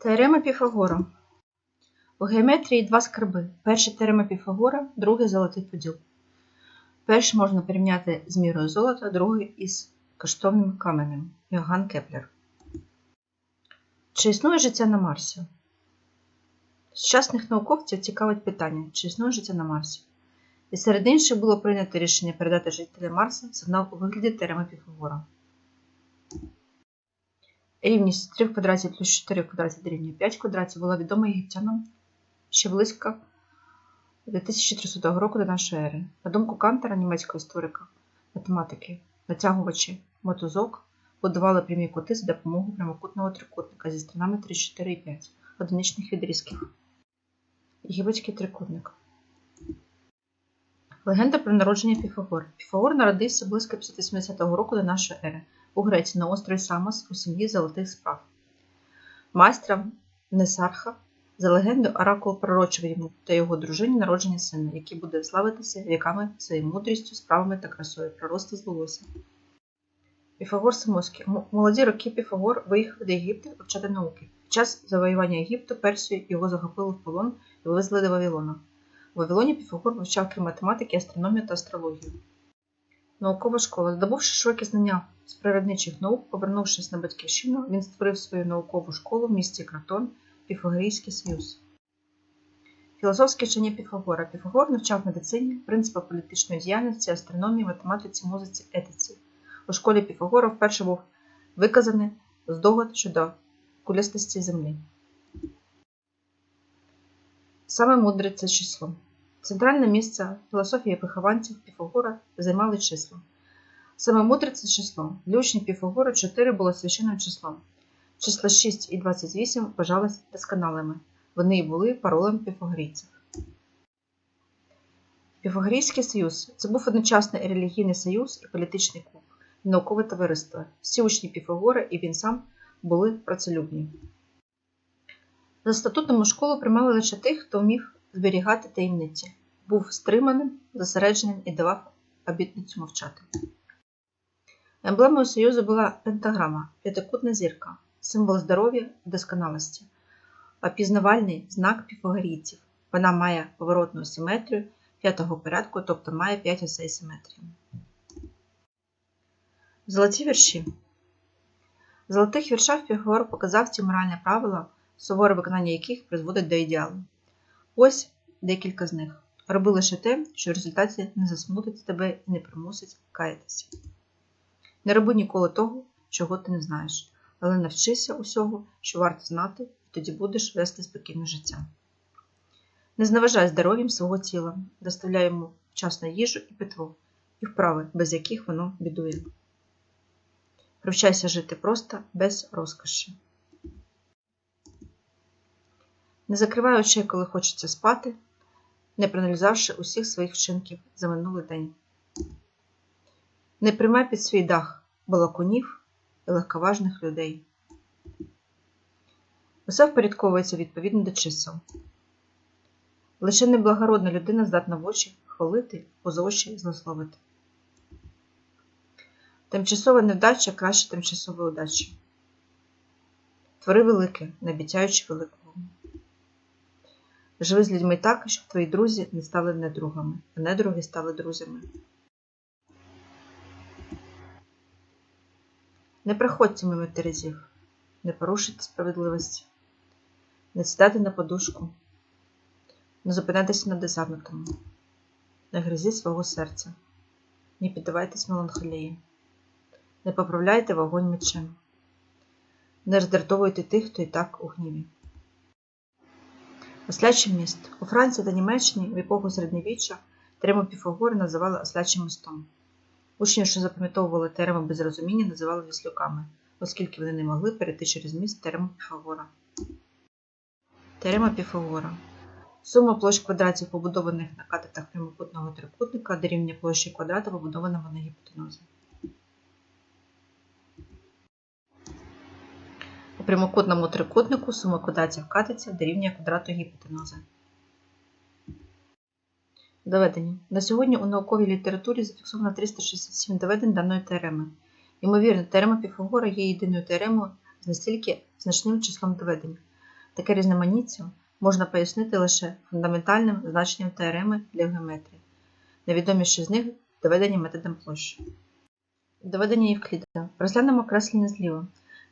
Теорема Піфагора. У геометрії два скарби. Перший теорема Піфагора, другий золотий поділ. Перший можна порівняти з мірою золота, другий із коштовним каменем. Йоганн Кеплер. Чи існує життя на Марсі? Сучасних науковців цікавить питання, чи існує життя на Марсі. І серед інших було прийнято рішення передати жителям Марса сигнал у вигляді теореми Піфагора. Рівність 3 в квадраті плюс 4 в квадраті дорівнює 5 в квадраті була відома єгиптянам ще близько 2300 року до нашої ери. На думку Кантера, німецького історика математики, натягувачі мотузок будували прямі кути за допомогою прямокутного трикутника зі сторонами 3, 4 і 5 одиничних відрізків. Єгипетський трикутник. Легенда про народження Піфагора. Піфагор народився близько 580 року до нашої ери у Греції на острові Самос у сім'ї золотих справ. Майстра Несарха, за легендою, Оракул пророчив йому та його дружині народження сина, який буде славитися віками своєю мудрістю, справами та красою, прорости з. Піфагор Самоський. Молоді роки Піфагор виїхав до Єгипту вивчати науки. Під час завоювання Єгипту Персію його захопили в полон і вивезли до Вавилона. У Вавилоні Піфагор вивчав крім математики, астрономію та астрологію. Наукова школа. Здобувши широкі знання з природничих наук, повернувшись на батьківщину, він створив свою наукову школу в місті Кратон, Піфагорійський союз. Філософське вчення Піфагора. Піфагор навчав медицині, принципам політичної діяльності, астрономії, математиці, музиці, етиці. У школі Піфагора вперше був виказаний здогад щодо кулястості землі. Саме мудре це число. Центральне місце філософії вихованців Піфагора займали числа. Саме мудре це число. Для учнів Піфагора 4 було священним числом. Числа 6 і 28 вважались досконалими. Вони і були паролем піфагорійців. Піфагорійський союз це був одночасно і релігійний союз, і політичний клуб, і наукове товариство. Всі учні Піфагора і він сам були працелюбні. За статутом у школу приймали лише тих, хто вмів зберігати таємниці, був стриманим, зосередженим і давав обітницю мовчати. Емблемою Союзу була пентаграма, п'ятикутна зірка, символ здоров'я досконалості, опізнавальний знак піфагорійців. Вона має поворотну симетрію п'ятого порядку, тобто має 5 осей симетрії. Золоті вірші. В золотих віршах Піфагор показав ці моральні правила, суворе виконання яких призводить до ідеалу. Ось декілька з них. Роби лише те, що в результаті не засмутить тебе і не примусить каятися. Не роби ніколи того, чого ти не знаєш, але навчися усього, що варто знати, і тоді будеш вести спокійне життя. Не зневажай здоров'ям свого тіла, доставляй йому вчасно їжу і питво, і вправи, без яких воно бідує. Привчайся жити просто, без розкоші. Не закривай очей, коли хочеться спати, не проаналізувавши усіх своїх вчинків за минулий день. Не приймай під свій дах балакунів і легковажних людей. Усе впорядковується відповідно до чисел. Лише неблагородна людина здатна в очі хвалити, поза очі злословити. Тимчасова невдача краще тимчасової удачі. Твори велике, не обіцяючи великого. Живи з людьми так, щоб твої друзі не стали недругами, а недруги стали друзями. Не приходьте мимо терезів, не порушуйте справедливості, не сідайте на подушку, не зупинятися на десятнутому, не гризіть свого серця, не піддавайтесь меланхолії, не поправляйте вогонь мечем, не роздратовуйте тих, хто і так у гніві. Ослячий міст. У Франції та Німеччині в епоху середньовіччя терему Піфагора називали ослячим мостом. Учнів, що запам'ятовували тереми без розуміння, називали віслюками, оскільки вони не могли перейти через міст терему Піфагора. Терема Піфагора. Сума площ квадратів, побудованих на катетах прямокутного трикутника, дорівнює площі квадрата, побудованого на гіпотенузі. Прямокутному трикутнику сума квадратів катетів дорівнює квадрату гіпотенузи. Доведення. На сьогодні у науковій літературі зафіксовано 367 доведень даної теореми. Ймовірно, теорема Піфагора є єдиною теоремою з настільки значним числом доведень. Таке різноманіття можна пояснити лише фундаментальним значенням теореми для геометрії. Найвідоміші з них доведені методом площі. Доведення Євкліда. Розглянемо креслення зліва.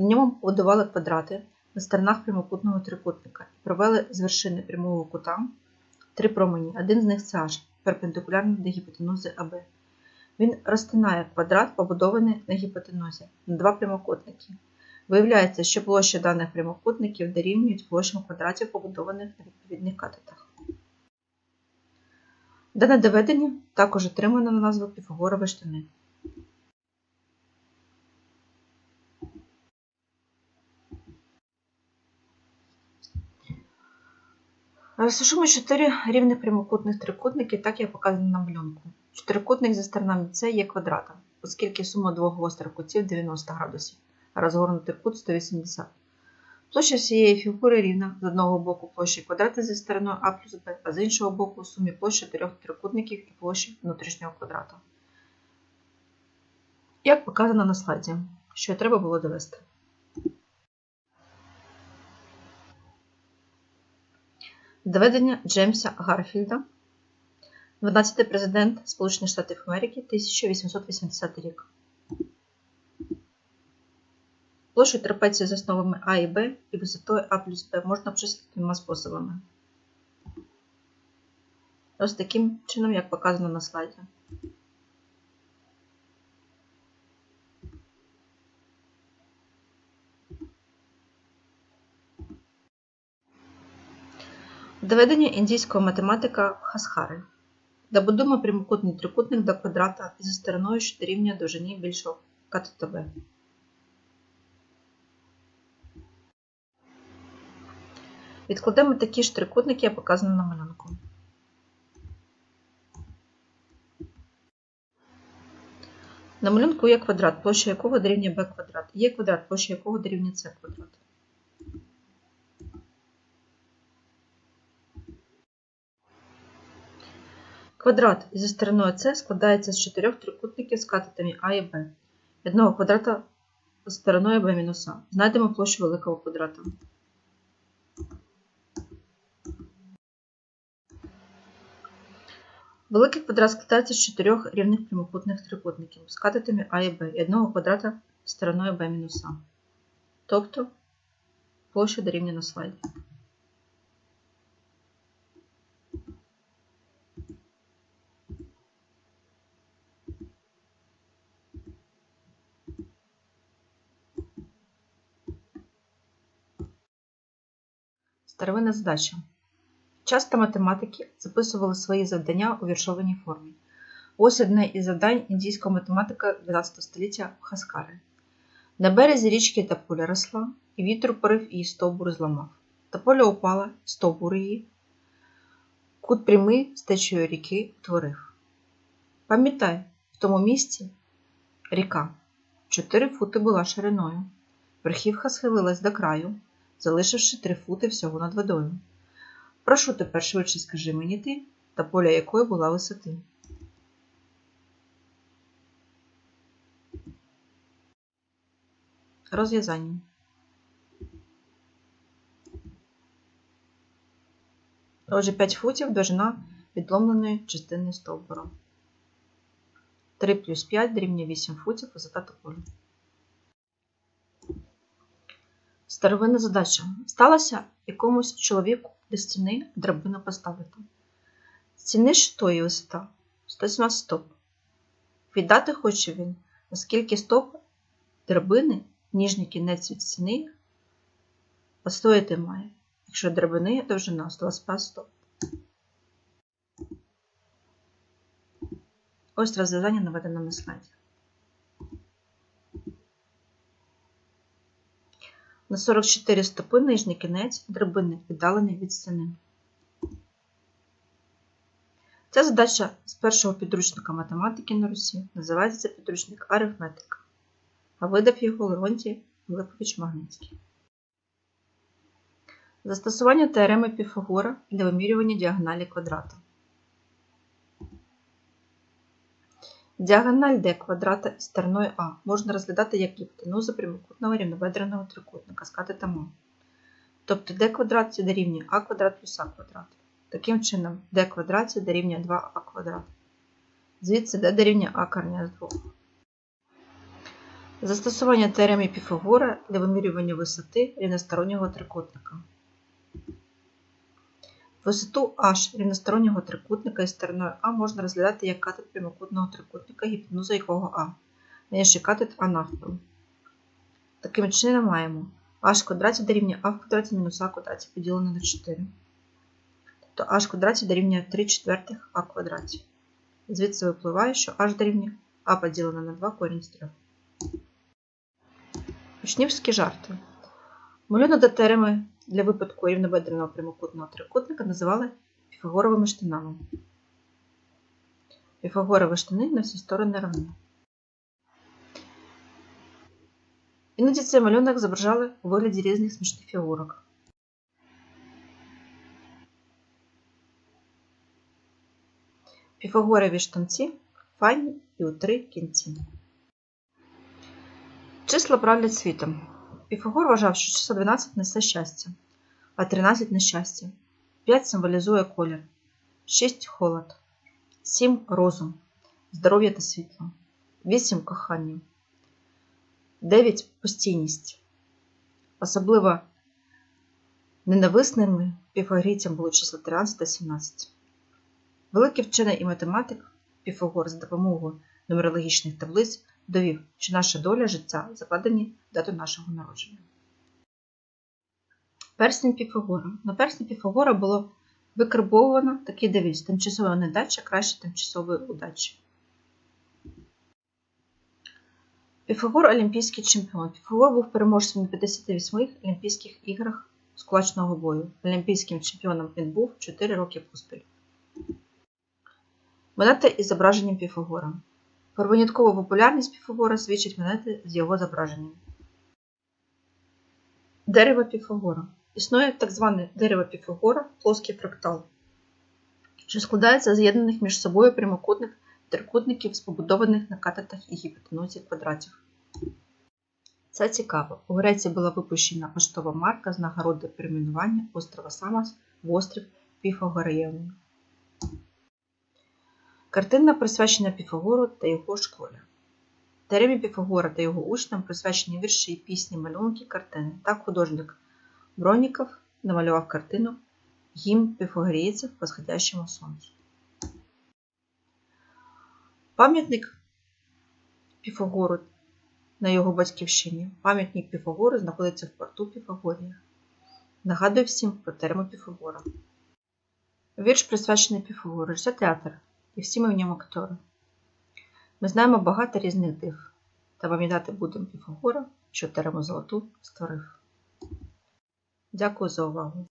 На ньому будували квадрати на сторонах прямокутного трикутника і провели з вершини прямого кута три промені. Один з них це H, перпендикулярний до гіпотенузи АБ. Він розтинає квадрат, побудований на гіпотенузі, на два прямокутники. Виявляється, що площа даних прямокутників дорівнюють площам квадратів, побудованих на відповідних катетах. Дане доведення також отримано на назву Піфагорові штани. Розташуємо чотири рівних прямокутних трикутники, так як показано на малюнку. Чотирикутник зі сторонами С є квадратом, оскільки сума двох гострих кутів 90 градусів, а розгорнутий кут 180. Площа всієї фігури рівна з одного боку площі квадрата зі стороною А плюс Б, а з іншого боку сумі площі трьох трикутників і площі внутрішнього квадрата. Як показано на слайді, що треба було довести. Доведення Джеймса Гарфілда, 12-й президент Сполучених Штатів Америки 1880 рік. Площу трапеції з основами А і Б і висотою А плюс Б можна обчислити двома способами. Ось таким чином, як показано на слайді. Доведення індійського математика Хасхари. Добудуємо прямокутний трикутник до квадрата зі стороною, що дорівнює довжині більшого катета. Відкладемо такі ж трикутники, як показано на малюнку. На малюнку є квадрат, площа якого дорівнює b квадрат. Є квадрат, площа якого дорівнює c квадрат. Квадрат зі стороною С складається з чотирьох трикутників з катетами А і Б. Одного квадрата з стороною b А. Знайдемо площу великого квадрата. Великий квадрат складається з чотирьох рівних прямокутних трикутників з катетами А і Б і одного квадрата стороною b А. Тобто площа дорівнює на слайді. Старовинна задача. Часто математики записували свої завдання у віршованій формі. Ось одне із завдань індійського математика 12 століття Хаскари. На березі річки Таполя росла, і вітер порив її стовбур зламав. Таполя упала, стовбур її. Кут прямий з ріки утворив. Пам'ятай, в тому місці ріка. Чотири фути була шириною. Верхівка схилилась до краю, залишивши три фути всього над водою. Прошу тепер швидше скажи мені ти, та поля якої була висоти. Розв'язання. Отже, 5 футів довжина відломленої частини стовбура. 3 плюс 5 дорівнює 8 футів висота тополі. Старовинна задача. Сталося якомусь чоловіку до стіни драбину поставити. Стіни ж тої висота 117 стоп. Віддати хоче він, оскільки стоп драбини, ніжній кінець від стіни, постояти має, якщо драбини довжина 125 стоп. Ось розв'язання наведено на слайді. На 44 стопи нижній кінець драбини віддалений від стіни. Ця задача з першого підручника математики на Русі називається підручник арифметика, а видав його Леонтій Липович Магнитський. Застосування теореми Піфагора для вимірювання діагоналі квадрата. Діагональ d квадрата із стороною А можна розглядати як гіпотенузу прямокутного рівнобедреного трикутника з катетом. Тобто d квадрат це дорівнює а квадрат плюс а квадрат. Таким чином, d квадрат це дорівнює 2а квадрат. Звідси d дорівнює а корення з 2. Застосування теореми Піфагора для вимірювання висоти рівностороннього трикутника. Висоту h рівностороннього трикутника із стороною А можна розглядати як катет прямокутного трикутника, гіпотенуза якого А, на катет А навпіл. Таким чином маємо h квадраті дорівнює а в квадраті мінус а квадраті поділене на 4. Тобто h квадраті дорівнює 3 четвертих а квадраті. Звідси випливає, що h дорівнює а поділене на 2 корінь з 3. Учнівські жарти. Малюнок до теореми для випадку рівнобедреного прямокутного трикутника називали піфагоровими штанами. Піфагорові штани на всі сторони равні. Іноді цей малюнок зображали у вигляді різних смішних фігурок. Піфагорові штанці файні і у три кінці. Числа правлять світом. Піфагор вважав, що число 12 несе щастя, а 13 нещастя. 5 символізує колір, 6 холод, 7 розум, здоров'я та світло, 8 кохання, 9 постійність. Особливо ненависними піфагорійцям були числа 13 та 17. Великий вчений і математик Піфагор за допомогою нумерологічних таблиць довів, що наша доля життя закладені дату нашого народження. Перстень Піфагора. На персні Піфагора було викарбовано такий девіз тимчасова недача краще тимчасової удачі. Піфагор олімпійський чемпіон. Піфагор був переможцем на 58 Олімпійських іграх з кулачного бою. Олімпійським чемпіоном він був 4 роки поспіль. Монета із зображенням Піфагора. Про виняткову популярність Піфагора свідчать монети з його зображенням. Дерево Піфагора. Існує так зване дерево Піфагора, плоский фрактал, що складається з з'єднаних між собою прямокутних трикутників, побудованих на катетах і гіпотенузі квадратів. Це цікаво. У Греції була випущена поштова марка з нагороди перейменування острова Самос в острів Піфагореєвний. Картина присвячена Піфагору та його школі. Теремі Піфагора та його учням присвячені вірші, пісні, малюнки, картини. Так художник Броніков намалював картину Гімн піфагорійців по сходящому сонцю. Пам'ятник Піфагору на його батьківщині. Пам'ятник Піфагору знаходиться в порту Піфагорія. Нагадую всім про терему Піфагора. Вірш присвячений Піфагору. Це театр, і всі ми в ньому актори. Ми знаємо багато різних див, та пам'ятати будемо Піфагора, що терему золоту створив. Дякую за увагу!